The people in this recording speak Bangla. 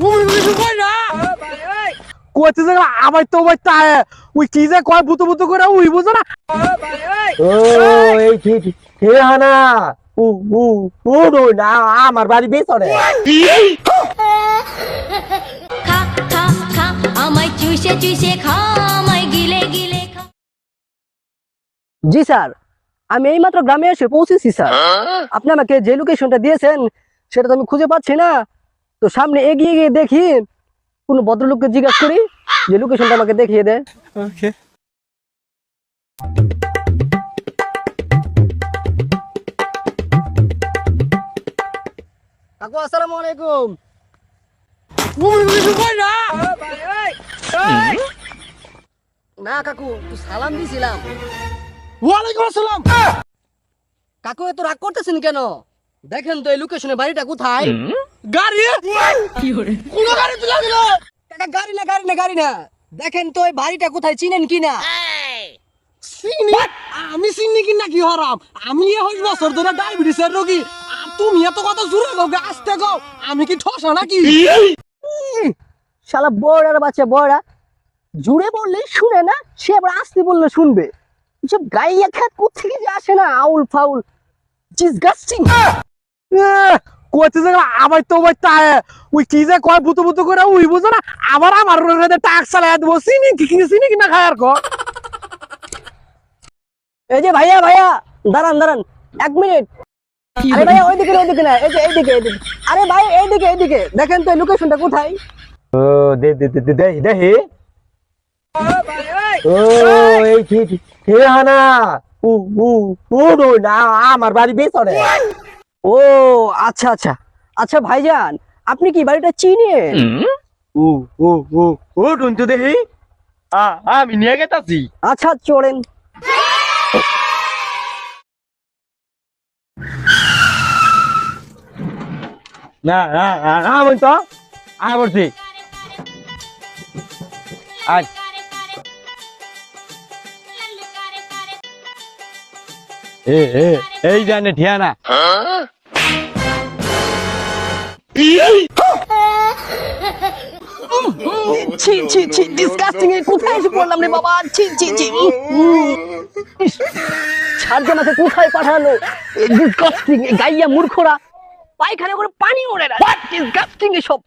মুমির কিছু কই যে আবার তো ওই তাই ওই কি যে কয় করে উই বুঝো না ও এই ঠিক হে হানা উ উ উ নো না আমার বাড়ি বেসরে খা খা খা আমায় চুষে চুষে খা আমায় গিলে গিলে খা জি স্যার আমি এইমাত্র গ্রামে এসে পৌঁছেছি স্যার। আপনি আমাকে যে লোকেশনটা দিয়েছেন সেটা তো আমি খুঁজে পাচ্ছি না। তো সামনে এগিয়ে গিয়ে দেখি কোনো ভদ্রলোককে জিজ্ঞাসা করি যে লোকেশনটা আমাকে দেখিয়ে দেয়। ওকে। কাকু আসসালামু আলাইকুম। না না কাকু সালাম দিছিলাম। ওয়ালাইকুম আসসালাম। কাকু এত রাগ করতেছেন কেন? দেখেন তো এই লোকেশনে বাড়িটা কোথায়? গাড়ি! কোন গাড়ি তুলে দিল গাড়ি না গাড়ি না গাড়ি না। দেখেন তো এই বাড়িটা কোথায় চিনেন কিনা চিনি? আমি চিনি কি নাকি হরাম? আমি হইস বছর ধরে ডায়াবেটিসের রোগী। তুমি এত কথা জোরে গো আসতে গো আমি কি ঠসা নাকি? শালা বড়ার বাচ্চা বড়া। জুড়ে বললে শুনে না সে আবার আসতে বললে শুনবে। এসব গাইয়া খ্যাত কোথেকে যে আসে না আউল ফাউল। ডিসগাস্টিং যে আবার তো ওই ওই কি যে কয় বুতু বুতু করে উই বুঝো না আবার আমার রোগে টাক চালাই দেবো চিনি কি চিনি কি না খায় আর কো। এই যে ভাইয়া ভাইয়া দাঁড়ান দাঁড়ান এক মিনিট। আরে ভাইয়া ওইদিকে না, ওইদিকে না এই যে এইদিকে এইদিকে। আরে ভাই এইদিকে এইদিকে দেখেন তো লোকেশনটা কোথায়? ও দে দে দে দে দে হে। ও এই ঠিক হে হানা উ উ উ না আমার বাড়ি বেসরে ও আচ্ছা আচ্ছা। আচ্ছা ভাইজান আপনি কি বাড়িটা চিনেন? ও ও ও ও টুনটু দেখি আ আমি নিয়ে গেতাছি। আচ্ছা চড়েন না না না না বল তো আয়। বলছি আয় এই জানে ঠিয়ানা। ছি ডিসকাস্টিং এ কোথায় এসে পড়লাম রে বাবা? ছি ছি ছি ছাড়তে কোথায় পাঠালো? ডিসকাস্টিং গাইয়া মূর্খরা। পায়খানা করে পানি ওড়ে না। ডিসকাস্টিং এসব